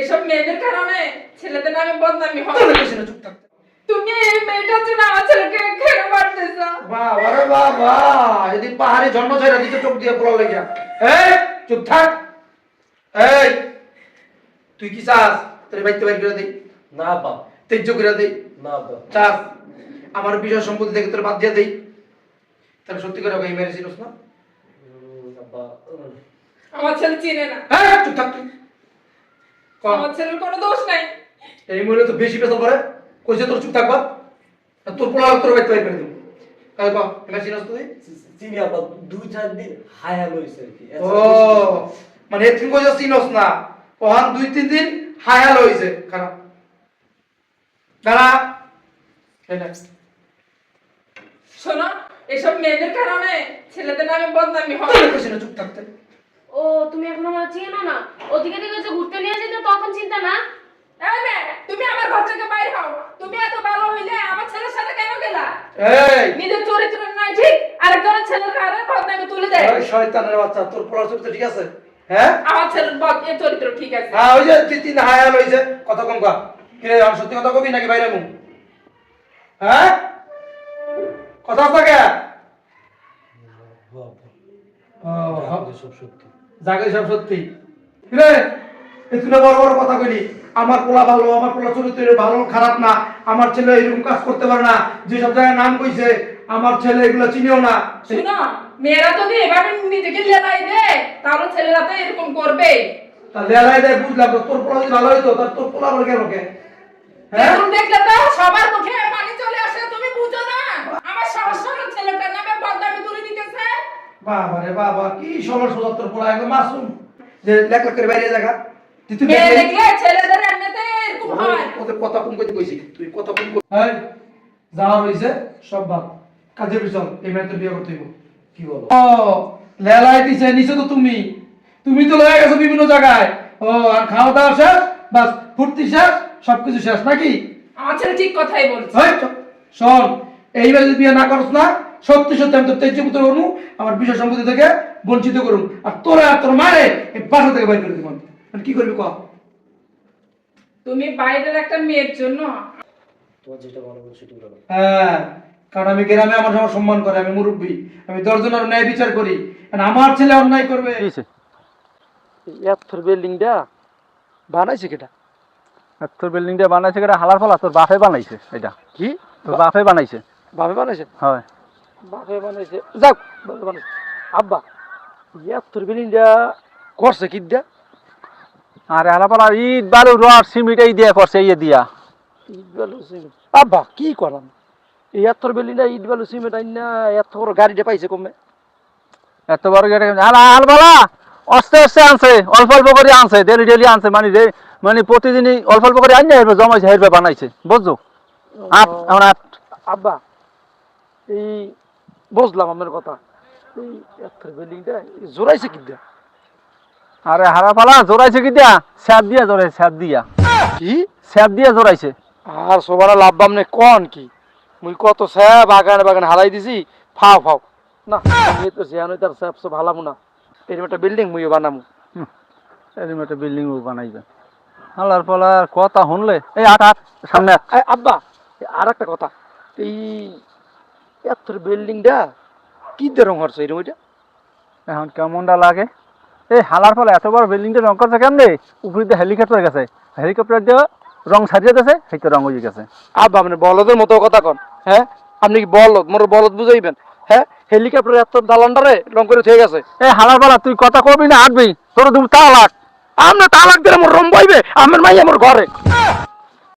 এসব মেয়েদের কারণে ছেলেদের নামে বদনামি হয় তোর পেছনে চুপ থাকতে তুমি এই মেয়েটার জন্য আমার ছেলেকে কেন মারতেছ? বাবা রে বাবা যদি পাহাড়ে জন্ম ছয়রা দিতে চোখ দিয়ে পোলা লেগে এই চুপ থাক। এই তুই কি চাস? তোর বাইতে বাইর করে দেই না আব্বা তেজ্য করে দেই না আব্বা চাস। আমার বিষয় সম্পত্তি থেকে তোর বাদ দিয়ে দেই তাহলে সত্যি করে ওকে মেরেছিলিস না? উম, আমার ছেলে চিনে না। হ্যাঁ চুপ থাক তুই। আমার ছেলের কোনো দোষ নাই। এই মহিলা তো বেশি পেশা করে। কইছে তোর চুপ থাকবা তোর পোলা তোর বাইতে বাইর করে দেবো। কাল ক? মেরেছিলিস তুই? চিনি আব্বা দুই চার দিন হাই হ্যালো হয়েছে আর কি। ও মানে এতিন কইছে চিনস না। ওহান দুই তিন দিন হায়াল হইছে খারাপ দাঁড়া। শোনো এসব মেয়েদের কারণে ছেলেদের নামে বদনামি হয়। চুপ থাকতে? তুমি এখনও আমার চিনো না। ওদিকে দিকে যে ঘুরতে নিয়ে যেত তখন চিন্তা না? তুমি আমার ঘর থেকে বাইরে হও। তুমি এত ভালো হইলে আমার ছেলের সাথে কেন গেলা? এই! নিজের চরিত্র নাই ঠিক? আরেকজনের ছেলের বদনামি তুলে দেয়। ওই শয়তানের বাচ্চা তোর চরিত্র ঠিক আছে? হ্যাঁ? আমার ছেলের চরিত্র ঠিক আছে। হ্যাঁ ওই যে তুই তিন হায়াল হইছে কথা কম কা কি আমি সত্যি কথা কবি নাকি বাইরে মু? হ্যাঁ? কথা থাকে আব্বা সব সত্যি। জাগে সব সত্যি। রে? এতুলে বড় বড় কথা কইলি। আমার পোলা ভালো আমার পোলা চরিত্র ভালো খারাপ না। আমার ছেলে এরকম কাজ করতে পারে না। যে সব জায়গায় নাম কইছে আমার ছেলে এগুলো চিনিও না। শুনো মেয়েরা যদি এভাবে নিজেকে লেলাই দেয় তাহলে ছেলেরা তো এরকম করবে। তা লেলাই দেয় বুঝলাম তোর পোলা যদি ভালো হইতো তার তোর পোলা আবার কেন কে? হ্যাঁ? দেখলে তো সবার মুখে পানি চলে আসে তুমি বুঝো না। আমার সমস্যা ছেলেটার নামে বদনামি তুলে দিতেছে বাবা রে বাবা কি সরল সোজা তোর পোলা একদম মাসুম। যে লেখ লেখ করে বাইরে জায়গা। তুই তুই মেয়ে দেখলি? দেখলে ছেলেদের এমনিতে এরকম হয়। ওদের কথা কম কইতে কইছি? তুই কথা কম কই এই যাওয়া হইছে সব বাদ। কাজে বিচল এই মেয়ে বিয়ে করতে হইব। কি বলো? ও লেলাই দিছে নিছো তো তুমি। তুমি তো লয়ে গেছো বিভিন্ন জায়গায়। ও আর খাওয়া দাওয়া শেষ বাস ফুর্তি শেষ সবকিছু শেষ নাকি? আমার ছেলে ঠিক কথাই বলছে। শোন এইবার যদি বিয়ে না করছ না সত্যি সত্যি আমি তোর তেজ পুত্র করব আমার বিষয় সম্পত্তি থেকে বঞ্চিত করুন। আর তোরা আর তোর মারে এই বাসা থেকে বাইর করে দিব কি করবি কহ তুমি বাইরের একটা মেয়ের জন্য। তোমার যেটা ভালো বলছো সেটা করো হ্যাঁ কারণ আমি গ্রামে আমার সবার সম্মান করে আমি মুরব্বী। আমি দশজনের ন্যায় বিচার করি। আর আমার ছেলে অন্যায় করবে। এত্তর বিল্ডিংটা বানাইছে কেটা? তোর বিল্ডিংটা বানাইছে কেটা হালার ফলা তোর বাপে বানাইছে এটা। কি? তোর বাপে বানাইছে। বাপে বানাইছে? হয়। বাপে বানাইছে যাক বাপে বানাইছে। আব্বা এত্তর বিল্ডিংটা করছে কি দিয়া? আর ইট বালু রড সিমেন্ট এই দিয়ে করছে ইয়ে দিয়া। ইট বালু সিমেন্ট আব্বা কি করাম? এই এত্তর বিল্ডিংটা ইট বালু সিমেন্ট আইন না এত বড় গাড়িটা পাইছে কমে। এত বড় আস্তে আস্তে আনছে অল্প অল্প করে আনছে ডেলি ডেলি আনছে মানে মানে প্রতিদিনই অল্প অল্প করে আনছে হেরবে জমাইছে হেরবে বানাইছে বুঝছ? আট এখন আট। আব্বা এই বুঝলাম আমার কথা। এই এত্তর বিল্ডিংটা জোরাইছে কি দিয়া? আরে হারা ফালা জোরাইছে কি দিয়া? স্যাপ দিয়া জোরাইছে স্যাপ দিয়া। কি? স্যাপ দিয়া জোরাইছে আর সবার লাভ বামনে কন কি? মুই কত স্যাপ বাগানে বাগানে হালাই দিছি ফাও ফাও। না আমি তো জিয়ানো তার স্যাপ সব হালামু না। এরকম একটা বিল্ডিং মুইও বানামু। এরকম একটা বিল্ডিং বানাইবে হালার ফলার কথা শুনলে এই আট আট সামনে আব্বা আর একটা কথা। এই এত বিল্ডিংটা কি দিয়ে রং হচ্ছে এরকম এটা? এখন কেমনটা লাগে? এই হালার ফলে এত বড় বিল্ডিংটা রং করছে কেমনে? উপরে দিয়ে হেলিকপ্টার গেছে। হেলিকপ্টার দিয়ে রং সাজিয়ে দিয়েছে সেইটা রং হয়ে গেছে। আব্বা মানে বলদের মতো কথা কন হ্যাঁ? আপনি কি বলদ? মোর বলদ বুঝাইবেন হ্যাঁ? হেলিকপ্টার এত দালানটারে রং করে থেকে গেছে। এই হালার ফলা তুই কথা কবি না আটবি। তোর তুমি তালাক। আমরা তালাক দিলে মোর রম বইবে আমার মাই আমার ঘরে।